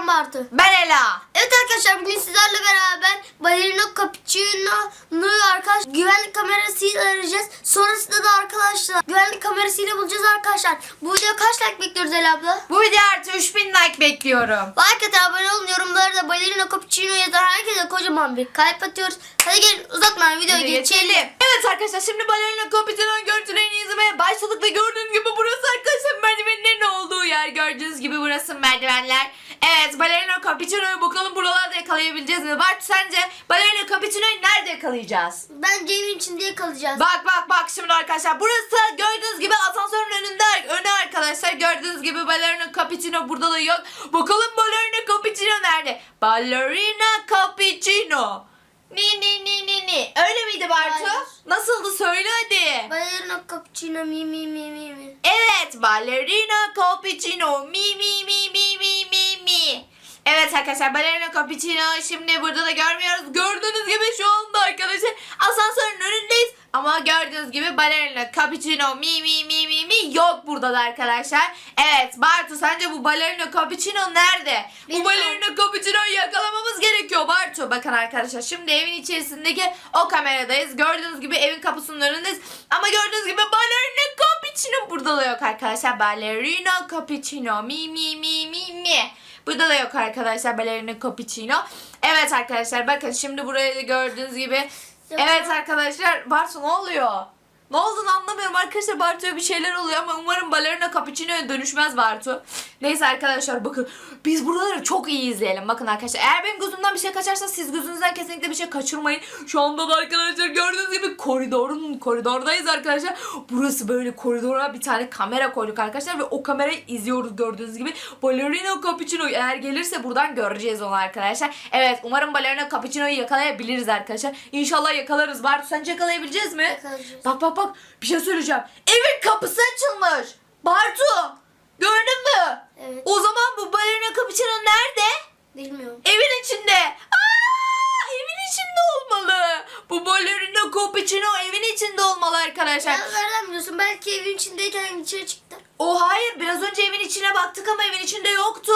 ben Bartu. Ben Ela. Evet arkadaşlar bugün sizlerle beraber Balerino Cappuccino'yu arkadaş güvenlik kamerasıyla arayacağız. Sonrasında da arkadaşlar güvenlik kamerasıyla bulacağız arkadaşlar. Bu videoya kaç like bekliyoruz Ela abla? Bu video artı 3000 like bekliyorum. Like atın abone olun yorumlara da Balerino Cappuccino yazan herkese kocaman bir kalp atıyoruz. Hadi gelin uzatmadan videoya Hadi geçelim. Evet arkadaşlar şimdi balerina kapitano'nun görüntülerini izlemeye başladık ve gördüğünüz gibi burası arkadaşlar merdivenlerin olduğu yer. Gördüğünüz gibi burası merdivenler. Evet balerina kapitano'yu bakalım buralarda yakalayabileceğiz mi? Bart sence balerina kapitano'yu nerede yakalayacağız? Bence evin içinde yakalayacağız. Bak bak bak şimdi arkadaşlar burası gördüğünüz gibi asansörün önünde önü arkadaşlar gördüğünüz gibi ballerina cappuccino burada da yok. Bakalım ballerina cappuccino nerede? Ballerina cappuccino. Ni ni ni ni ni. Öyle miydi Bartu? Hayır. Nasıldı söyle hadi. Balerino Cappuccino mi mi mi mi mi. Evet ballerina cappuccino mi mi mi. Evet arkadaşlar ballerina cappuccino şimdi burada da görmüyoruz. Gördüğünüz gibi şu anda arkadaşlar asansörün önündeyiz. Ama gördüğünüz gibi ballerina cappuccino mi mi mi mi mi yok burada da arkadaşlar. Evet Bartu sence bu ballerina cappuccino nerede? Bu Bilmiyorum. ballerina cappuccino'yu yakalamamız gerekiyor Bartu. Bakın arkadaşlar şimdi evin içerisindeki o kameradayız. Gördüğünüz gibi evin kapısının önündeyiz. Ama gördüğünüz gibi ballerina cappuccino burada da yok arkadaşlar. Ballerina cappuccino mi mi mi mi mi. Burada da yok arkadaşlar ballerina cappuccino. Evet arkadaşlar bakın şimdi burayı da gördüğünüz gibi. Evet arkadaşlar Bartu ne oluyor? Ne olduğunu anlamıyorum arkadaşlar Bartu'ya bir şeyler oluyor ama umarım balerina cappuccino'ya dönüşmez Bartu. Neyse arkadaşlar bakın biz buraları çok iyi izleyelim. Bakın arkadaşlar eğer benim gözümden bir şey kaçarsa siz gözünüzden kesinlikle bir şey kaçırmayın. Şu anda da arkadaşlar gördüğünüz gibi koridorun koridordayız arkadaşlar. Burası böyle koridora bir tane kamera koyduk arkadaşlar ve o kamerayı izliyoruz gördüğünüz gibi. Balerina cappuccino eğer gelirse buradan göreceğiz onu arkadaşlar. Evet umarım balerina cappuccino'yu yakalayabiliriz arkadaşlar. İnşallah yakalarız. Bartu sence yakalayabileceğiz mi? Yakalayacağız. Bak bak bak bir şey söyleyeceğim. Evin kapısı açılmış. Bartu gördün mü? Evet. O zaman bu balerina cappuccino nerede? Bilmiyorum. Evin içinde. Aa, evin içinde olmalı. Bu balerina cappuccino evin içinde olmalı arkadaşlar. Ya nereden biliyorsun? Belki evin içindeyken içeri çıktı. O hayır biraz önce evin içine baktık ama evin içinde yoktu.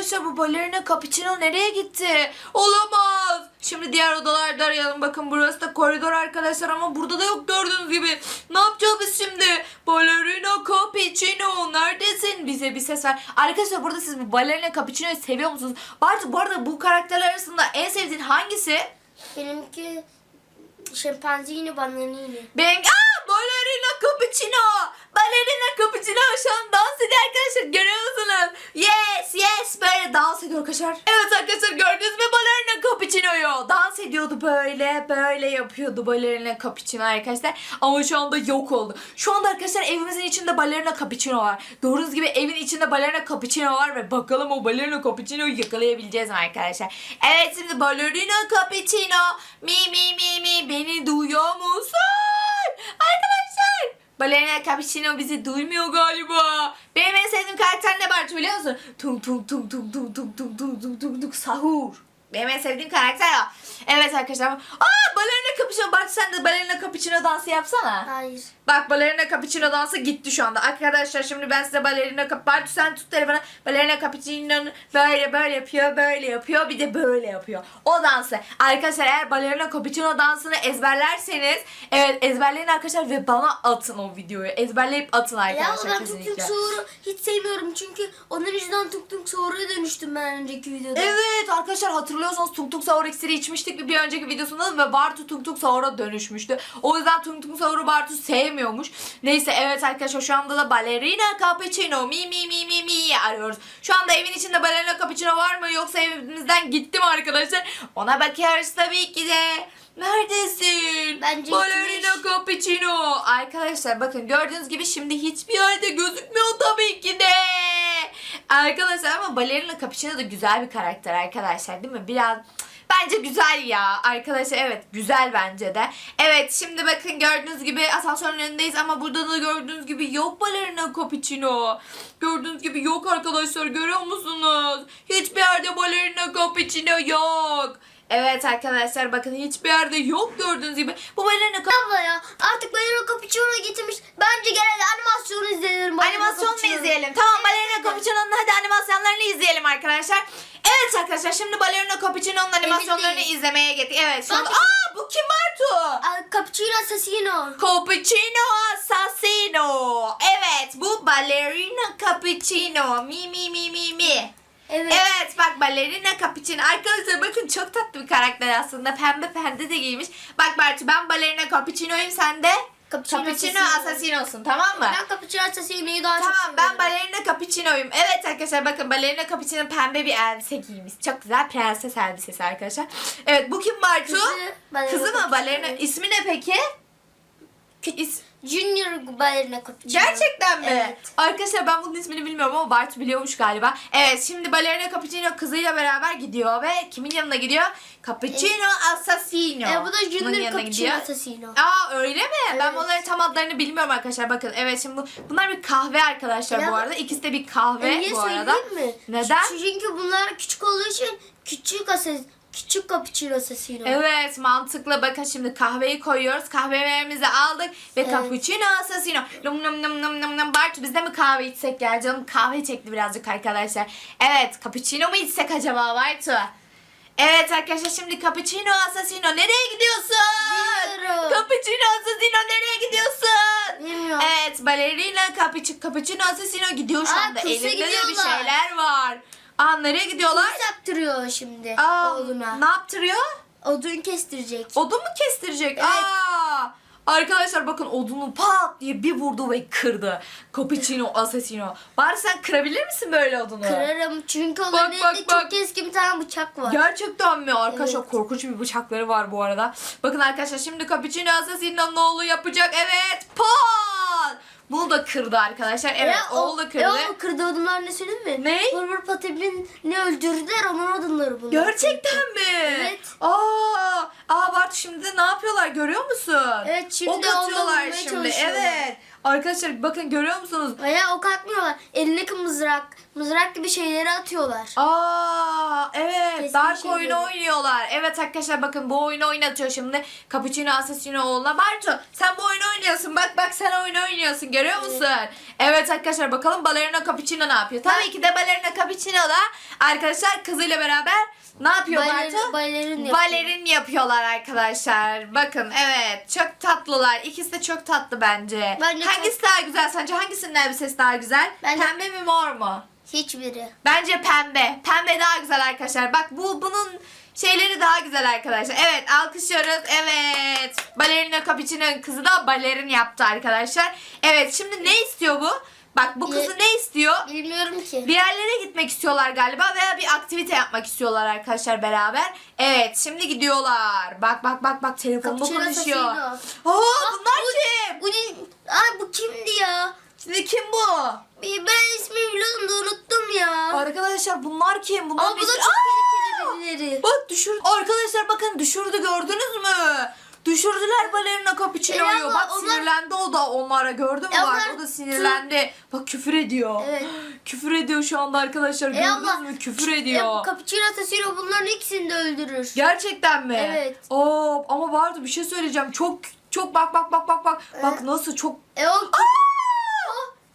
Arkadaşlar bu ballerina cappuccino nereye gitti? Olamaz. Şimdi diğer odalarda arayalım. Bakın burası da koridor arkadaşlar ama burada da yok gördüğünüz gibi. Ne yapacağız biz şimdi? Ballerina cappuccino neredesin? Bize bir ses ver. Arkadaşlar burada siz bu ballerina cappuccino'yu seviyor musunuz? Bartu bu arada bu karakterler arasında en sevdiğin hangisi? Benimki şempanzini bananini. Ben Aa, cappuccino. Ballerina cappuccino şu an dans ediyor arkadaşlar. Görüyor musunuz? Yes yes böyle dans ediyor arkadaşlar. Evet arkadaşlar gördünüz mü ballerina cappuccino'yu? Dans ediyordu böyle böyle yapıyordu ballerina cappuccino arkadaşlar. Ama şu anda yok oldu. Şu anda arkadaşlar evimizin içinde ballerina cappuccino var. Gördüğünüz gibi evin içinde ballerina cappuccino var ve bakalım o ballerina cappuccino'yu yakalayabileceğiz mi arkadaşlar? Evet şimdi ballerina cappuccino mi mi mi mi beni duyuyor musun? Arkadaşlar Balerina Cappuccino bizi duymuyor galiba. Benim en sevdiğim karakter ne Bartu biliyor musun? Tung tung tung tung tung tung tung tung tung tung tung sahur. Benim en sevdiğim karakter o. Evet arkadaşlar. Aa balerina cappuccino. Bartu sen de balerina cappuccino dansı yapsana. Hayır. Bak balerina cappuccino dansı gitti şu anda. Arkadaşlar şimdi ben size balerina cap Bartu sen tut telefonu. Balerina cappuccino'nun böyle böyle yapıyor, böyle yapıyor, bir de böyle yapıyor. O dansı. Arkadaşlar eğer balerina cappuccino dansını ezberlerseniz evet ezberleyin arkadaşlar ve bana atın o videoyu. Ezberleyip atın Ya arkadaşlar ben tuk tuk soğuru hiç sevmiyorum çünkü onun yüzünden tuk tuk soğuruya dönüştüm ben önceki videoda. Evet arkadaşlar hatırlıyorsanız Tung Tung Sahur iksiri içmiştik bir, önceki videosunda ve Bartu Tung Tung Sahur'a dönüşmüştü. O yüzden Tung Sahur'u Bartu sevmiyormuş. Neyse evet arkadaşlar şu anda da ballerina cappuccino mi mi mi mi mi arıyoruz. Şu anda evin içinde ballerina cappuccino var mı yoksa evimizden gitti mi arkadaşlar? Ona bakıyoruz tabii ki de. Neredesin? Bence Ballerina cappuccino. Arkadaşlar bakın gördüğünüz gibi şimdi hiçbir yerde gözükmüyor tabii ki de. Arkadaşlar ama Ballerina Cappuccino da güzel bir karakter arkadaşlar değil mi? Biraz Bence güzel ya arkadaşlar evet güzel bence de. Evet şimdi bakın gördüğünüz gibi asansörün önündeyiz ama burada da gördüğünüz gibi yok balerina cappuccino. Gördüğünüz gibi yok arkadaşlar görüyor musunuz? Hiçbir yerde balerina cappuccino yok. Evet arkadaşlar bakın hiçbir yerde yok gördüğünüz gibi. Bu balerina cappuccino Abla ya artık Ballerina Cappuccino getirmiş. Bence genelde animasyonu izleyelim. Animasyon mu izleyelim? Tamam Evet, Balerina evet. Cappuccino'nun hadi animasyonlarını izleyelim arkadaşlar. Evet arkadaşlar şimdi Balerina Cappuccino'nun animasyonlarını Emindeyiz. izlemeye gittik. Evet şu anda... Aa bu kim Bartu? Aa, Cappuccino Assassino. Cappuccino Assassino. Evet bu Ballerina Cappuccino. Mi mi mi mi mi. Evet. Evet bak ballerina cappuccino. Arkadaşlar bakın çok tatlı bir karakter aslında. Pembe pembe de giymiş. Bak Bartu ben ballerina cappuccino'yum sen de Cappuccino cappuccino Assassino. assassino'sun tamam mı? Ben Cappuccino Assassino'yu daha çok Tamam ben ballerina cappuccino'yum. Evet arkadaşlar bakın ballerina cappuccino pembe bir elbise giymiş. Çok güzel prenses elbisesi arkadaşlar. Evet bu kim Bartu? Kızı, Kızı mı ballerina? İsmi ne peki? İs- Junior Ballerina Cappuccino. Gerçekten mi? Evet. Arkadaşlar ben bunun ismini bilmiyorum ama Bart biliyormuş galiba. Evet şimdi Ballerina Cappuccino kızıyla beraber gidiyor ve kimin yanına gidiyor? Cappuccino Assassino. E, bu da Bunun Junior yanına Cappuccino gidiyor. Assassino. Aa öyle mi? Ben Evet. bunların tam adlarını bilmiyorum arkadaşlar. Bakın evet şimdi bu, bunlar bir kahve arkadaşlar Ya bu bu- arada. İkisi de bir kahve niye bu arada. söyleyeyim mi? Neden? Çünkü bunlar küçük olduğu için küçük asas küçük Cappuccino Assassino. Evet mantıklı. Bakın şimdi kahveyi koyuyoruz. Kahvelerimizi aldık ve Evet. cappuccino assassino. Num num num num num num. Bart biz de mi kahve içsek ya canım? Kahve çekti birazcık arkadaşlar. Evet cappuccino mu içsek acaba Bartu? Evet arkadaşlar şimdi cappuccino assassino nereye gidiyorsun? Bilmiyorum. Cappuccino assassino nereye gidiyorsun? Bilmiyorum. Evet balerina cappuccino, assassino gidiyor şu anda. Elinde de bir şeyler var. Aa nereye gidiyorlar? Kurs yaptırıyor şimdi Aa, oğluna. ne yaptırıyor? Odun kestirecek. Odun mu kestirecek? Evet. Aa! Arkadaşlar bakın odunu pat diye bir vurdu ve kırdı. Cappuccino assassino. Bari sen kırabilir misin böyle odunu? Kırarım çünkü onların bak, elinde bak. çok keskin bir tane bıçak var. Gerçekten mi? Arkadaşlar Evet. korkunç bir bıçakları var bu arada. Bakın arkadaşlar şimdi Cappuccino Assassino'nun oğlu yapacak. Evet. Pat! Bunu da kırdı arkadaşlar. Evet E, oğlu da kırdı. E, o kırdığı odunlar ne söyleyeyim mi? Ne? Vurvur Patibin ne öldürdüler onun odunları bunlar. Gerçekten mi? Evet. Aa, aa Bart şimdi ne yapıyorlar görüyor musun? Evet, şimdi ok atıyorlar şimdi. Evet. Arkadaşlar bakın görüyor musunuz? Veya ok atmıyorlar. Elindeki mızrak, mızrak gibi şeyleri atıyorlar. Aa evet Keskin Dark şeyleri. oyunu oynuyorlar. Evet arkadaşlar bakın bu oyunu oynatıyor şimdi. Cappuccino Assassino oğluna. Bartu sen bu oyunu oynuyorsun. Bak bak sen oyunu oynuyorsun görüyor musun? Evet arkadaşlar bakalım Ballerina Cappuccino ne yapıyor? Tabii ki de Ballerina Cappuccino da arkadaşlar kızıyla beraber ne yapıyor Balerin- Bartu? balerin yapıyor. Balerin yapıyorlar arkadaşlar. Bakın evet çok tatlılar. İkisi de çok tatlı bence. Bence Hangisi daha güzel sence? Hangisinin elbisesi daha güzel? Bence- Pembe mi mor mu? Hiçbiri. Bence pembe. Pembe daha güzel arkadaşlar. Bak bu bunun şeyleri daha güzel arkadaşlar. Evet alkışlıyoruz. Evet. Balerina Cappuccino'nun kızı da balerin yaptı arkadaşlar. Evet şimdi ne istiyor bu? Bak bu kızı ne istiyor? Bilmiyorum ki. Bir yerlere gitmek istiyorlar galiba veya bir aktivite yapmak istiyorlar arkadaşlar beraber. Evet şimdi gidiyorlar. Bak bak bak bak telefonla Cappuccino konuşuyor. Assassino. Oo bunlar kim? Bu ne? Ay bu kimdi ya? Şimdi kim bu? Ben ismini biliyordum da unuttum ya. Arkadaşlar bunlar kim? Bunlar Ama bu da çok tehlikeli birileri. Bak düşür. Arkadaşlar bakın düşürdü gördünüz mü? Düşürdüler balerina. E ama Bak onlar- sinirlendi o da onlara gördün mü? E Bak onlar- o da sinirlendi. Bak küfür ediyor. Evet. Küfür ediyor şu anda arkadaşlar. E Gördünüz ama- mü? Küfür Ya ediyor. bu Cappuccino Assassino bunların ikisini de öldürür. Gerçekten mi? Evet. Oo, ama vardı bir şey söyleyeceğim. Çok çok bak bak bak bak bak. Bak nasıl çok E o, o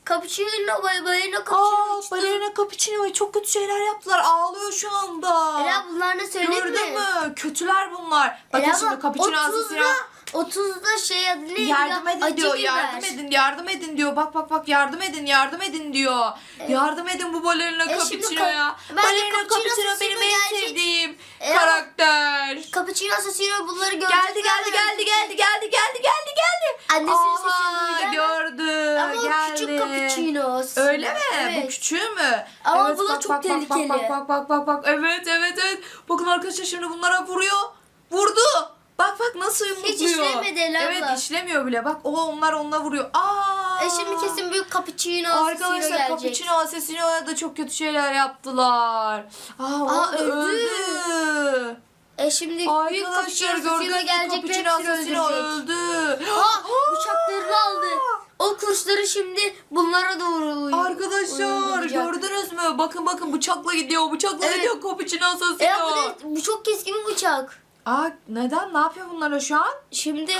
Cappuccino bay bayına Aa, Cappuccino uçtu. balerina cappuccino'ya çok kötü şeyler yaptılar. Ağlıyor şu anda. Ela bunlar ne Gördün mi? mü? Kötüler bunlar. Bakın Ela şimdi bak, cappuccino assassino. 30'da 30'da şey adı neydi Yardım ya? edin Acı diyor, biber. yardım edin, yardım edin diyor. Bak bak bak yardım edin, yardım edin diyor. Yardım edin bu balerina E şimdi cappuccino'ya. ka- bence Balerina cappuccino cappuccino benim en gelecek. sevdiğim E, karakter. Cappuccino Assassino bunları görecek. Geldi geldi geldi geldi geldi geldi geldi geldi. Annesinin Aha, sesini gördü. Ama o geldi. küçük Cappuccino. aslında. Öyle mi? Bu Evet. küçüğü mü? Ama bu da çok tehlikeli. Bak bak bak bak bak. Evet evet evet. Bakın arkadaşlar şimdi bunlara vuruyor. Vurdu. Bak bak nasıl yumrukluyor. işlemedi Ela Evet abla. işlemiyor bile. Bak o onlar onunla vuruyor. Aa. E şimdi kesin büyük Cappuccino Arkadaşlar gelecek. Cappuccino Assassino'ya da çok kötü şeyler yaptılar. Aa, Aa, öldü. öldü. E şimdi büyük Arkadaşlar gördünüz mü gelecek ve Cappuccino hepsini öldürecek. öldü. Aa, bıçaklarını aldı. O kursları şimdi bunlara doğru Arkadaşlar uygulayacak. gördünüz mü? Bakın bakın bıçakla gidiyor. Bıçakla Evet. gidiyor Cappuccino E Assassino. bu, bu çok keskin bir bıçak. Aa neden? Ne yapıyor bunlar şu an? Şimdi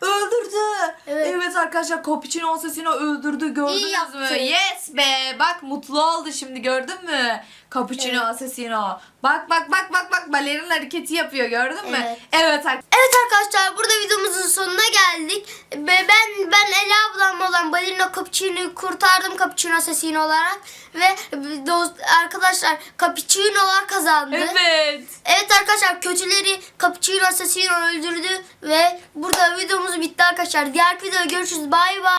Öldürdü. Evet. arkadaşlar Cappuccino Assassino öldürdü gördünüz İyi mü? Yes be. Bak mutlu oldu şimdi gördün mü? Cappuccino Evet. Assassino. Bak bak bak bak bak balerin hareketi yapıyor gördün mü? Evet. Evet Evet arkadaşlar burada videomuzun sonuna geldik. Ben ben Ela ablam olan Ballerina Cappuccino'yu kurtardım Cappuccino Assassino olarak. Ve dost, arkadaşlar Cappuccino'lar kazandı. Evet. Evet arkadaşlar kötüleri Cappuccino Assassino öldürdü. Ve burada videomuz bitti arkadaşlar. Diğer videoda görüşürüz. Bay bay.